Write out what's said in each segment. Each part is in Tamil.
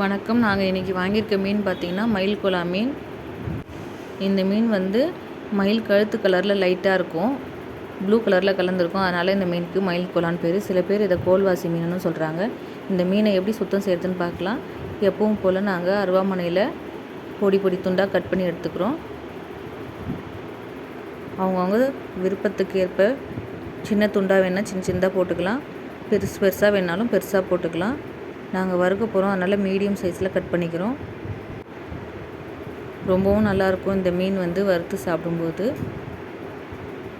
வணக்கம். நாங்கள் இன்றைக்கி வாங்கியிருக்க மீன் பார்த்திங்கன்னா மயில் குலா மீன். இந்த மீன் வந்து மயில் கழுத்து கலரில் லைட்டாக இருக்கும். ப்ளூ கலரில் கலந்துருக்கும். அதனால் இந்த மீனுக்கு மயில் குலான்னு பேர். சில பேர் இதை கோல்வாசி மீனுன்னு சொல்கிறாங்க இந்த மீனை எப்படி சுத்தம் செய்கிறதுன்னு பார்க்கலாம். எப்பவும் போல் நாங்கள் அருவாமனையில் பொடி பொடி துண்டாக கட் பண்ணி எடுத்துக்கிறோம். அவங்கவுங்க விருப்பத்துக்கு ஏற்ப சின்ன துண்டாக வேணால் சின்ன சின்னதாக போட்டுக்கலாம். பெருசு பெருசாக வேணாலும் பெருசாக போட்டுக்கலாம். நாங்கள் வறுக்க போகிறோம். அதனால் மீடியம் சைஸில் கட் பண்ணிக்கிறோம். ரொம்பவும் நல்லாயிருக்கும் இந்த மீன் வந்து வறுத்து சாப்பிடும்போது.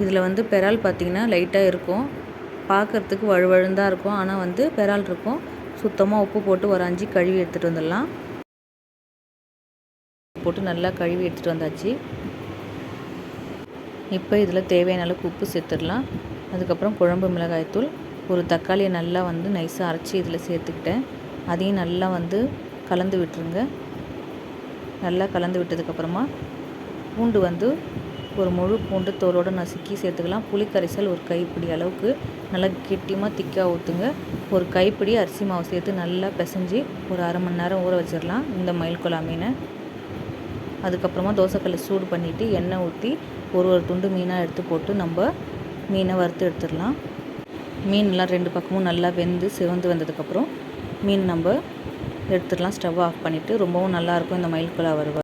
இதில் வந்து பெறால் பார்த்திங்கன்னா லைட்டாக இருக்கும். பார்க்குறதுக்கு வழுவழுந்தாக இருக்கும். ஆனால் வந்து பெறால் இருக்கும். சுத்தமாக உப்பு போட்டு ஒரு அஞ்சு கழுவி எடுத்துகிட்டு வந்துடலாம். போட்டு நல்லா கழுவி எடுத்துகிட்டு வந்தாச்சு. இப்போ இதில் தேவையான அளவுக்கு உப்பு சேர்த்துடலாம். அதுக்கப்புறம் குழம்பு மிளகாய்த்தூள். ஒரு தக்காளியை நல்லா வந்து நைஸாக அரைச்சி இதில் சேர்த்துக்கிட்டேன். அதையும் நல்லா வந்து கலந்து விட்டுருங்க. நல்லா கலந்து விட்டதுக்கப்புறமா பூண்டு வந்து ஒரு முழு பூண்டு தோலோடு நசுக்கி சேர்த்துக்கலாம். புளி கரைசல் ஒரு கைப்பிடி அளவுக்கு நல்லா கெட்டியமாக திக்காக ஊற்றுங்க ஒரு கைப்பிடி அரிசி மாவு சேர்த்து நல்லா பிசைஞ்சு ஒரு அரை மணி நேரம் ஊற வச்சிடலாம். இந்த மயில் குழா மீனை. அதுக்கப்புறமா தோசைக்கல்லை சூடு பண்ணிவிட்டு எண்ணெய் ஊற்றி ஒரு ஒரு துண்டு மீனாக எடுத்து போட்டு நம்ம மீனை வறுத்து எடுத்துடலாம். மீன்லாம் ரெண்டு பக்கமும் நல்லா வெந்து சிவந்து வந்ததுக்கப்புறம் மீன் நம்ம எடுத்துடலாம். ஸ்டவ் ஆஃப் பண்ணிவிட்டு ரொம்பவும் நல்லாயிருக்கும். இந்த மயில் குழா வறுவல்